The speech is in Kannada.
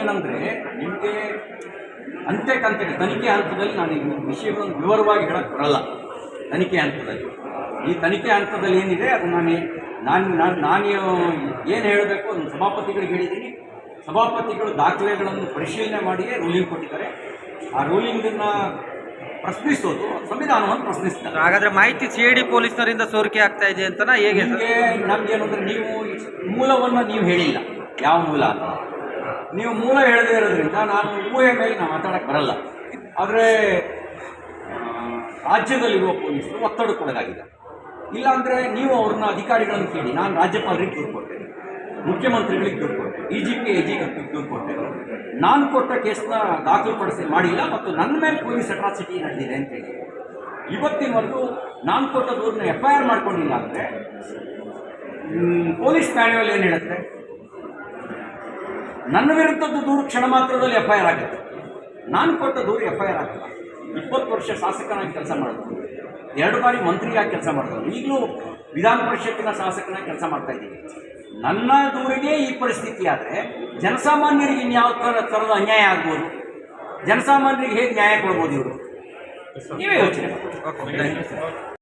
ಏನಂದ್ರೆ ನಿಮಗೆ ಅಂತೆ ಕಂತೆ ತನಿಖೆ ಹಂತದಲ್ಲಿ ನಾನು ಈ ವಿಷಯಗಳನ್ನು ವಿವರವಾಗಿ ಹೇಳಕ್ ಬರಲ್ಲ. ತನಿಖೆ ಹಂತದಲ್ಲಿ. ಈ ತನಿಖೆ ಹಂತದಲ್ಲಿ ಏನಿದೆ ಅದು ನಾನು ನಾನು ನಾನು ನಾನು ಏನು ಹೇಳಬೇಕು ಅದನ್ನು ಸಭಾಪತಿಗಳಿಗೆ ಹೇಳಿದ್ದೀನಿ. ಸಭಾಪತಿಗಳು ದಾಖಲೆಗಳನ್ನು ಪರಿಶೀಲನೆ ಮಾಡಿಯೇ ರೂಲಿಂಗ್ ಕೊಟ್ಟಿದ್ದಾರೆ. ಆ ರೂಲಿಂಗನ್ನು ಪ್ರಶ್ನಿಸೋದು ಸಂವಿಧಾನವನ್ನು ಪ್ರಶ್ನಿಸ್ತಾರೆ. ಹಾಗಾದ್ರೆ ಮಾಹಿತಿ ಸಿ ಐ ಡಿ ಪೊಲೀಸರಿಂದ ಸೋರಿಕೆ ಆಗ್ತಾ ಇದೆ ಅಂತ ಹೇಗೆ ಸರ್? ಏನಂದ್ರೆ ನೀವು ಮೂಲವನ್ನು ನೀವು ಹೇಳಿಲ್ಲ. ಯಾವ ಮೂಲ ಅಂತ. ನೀವು ಮೂಲ ಹೇಳದೇ ಇರೋದ್ರಿಂದ ನಾನು ಊಹೆ ಮೇಲೆ ನಾನು ಮಾತಾಡಕ್ಕೆ ಬರಲ್ಲ. ಆದರೆ ರಾಜ್ಯದಲ್ಲಿರುವ ಪೊಲೀಸರು ಒತ್ತಡಕ್ಕೊಳಗಾಗಿದೆ ಇಲ್ಲಾಂದರೆ ನೀವು ಅವ್ರನ್ನ ಅಧಿಕಾರಿಗಳನ್ನು ಕೇಳಿ, ನಾನು ರಾಜ್ಯಪಾಲರಿಗೆ ದೂರು ಕೊಟ್ಟೆ ಮುಖ್ಯಮಂತ್ರಿಗಳಿಗೆ ದೂರು ಕೊಟ್ಟೆ D G P A G ದೂರು ಕೊಟ್ಟೆ ನಾನು ಕೊಟ್ಟ ಕೇಸ್ನ ದಾಖಲುಪಡಿಸಿ ಮಾಡಿಲ್ಲ ಮತ್ತು ನನ್ನ ಮೇಲೆ ಪೊಲೀಸ್ ಅಟ್ರಾಸಿಟಿ ನಡೆದಿದೆ ಅಂತೇಳಿ ಇವತ್ತಿನವರೆಗೂ ನಾನು ಕೊಟ್ಟ ದೂರನ್ನ ಎಫ್ ಐ ಆರ್ ಮಾಡ್ಕೊಂಡಿಲ್ಲ ಅಂದರೆ ಪೊಲೀಸ್ ಮ್ಯಾನ್ಯಲ್ ಏನು ಹೇಳುತ್ತೆ? ನನ್ನ ವಿರುದ್ಧದ್ದು ದೂರು ಕ್ಷಣ ಮಾತ್ರದಲ್ಲಿ ಎಫ್ ಐ ಆರ್ ಆಗುತ್ತೆ. ನಾನು ಕೊಟ್ಟ ದೂರು ಎಫ್ ಐ ಆರ್ ಆಗಲ್ಲ. ಇಪ್ಪತ್ತು ವರ್ಷ ಶಾಸಕನಾಗಿ ಕೆಲಸ ಮಾಡಿದ್ರು ಎರಡು ಬಾರಿ ಮಂತ್ರಿಯಾಗಿ ಕೆಲಸ ಮಾಡಿದ್ರು ಈಗಲೂ ವಿಧಾನ ಪರಿಷತ್ತಿನ ಶಾಸಕನಾಗಿ ಕೆಲಸ ಮಾಡ್ತಾ ಇದ್ದೀನಿ. ನನ್ನ ದೂರಿಗೆ ಈ ಪರಿಸ್ಥಿತಿ ಆದರೆ ಜನಸಾಮಾನ್ಯರಿಗೆ ಇನ್ಯಾವ ಥರ ಥರದ ಅನ್ಯಾಯ ಆಗ್ಬೋದು? ಜನಸಾಮಾನ್ಯರಿಗೆ ಹೇಗೆ ನ್ಯಾಯ ಕೊಡ್ಬೋದು ಇವರು? ನೀವೇ ಯೋಚನೆ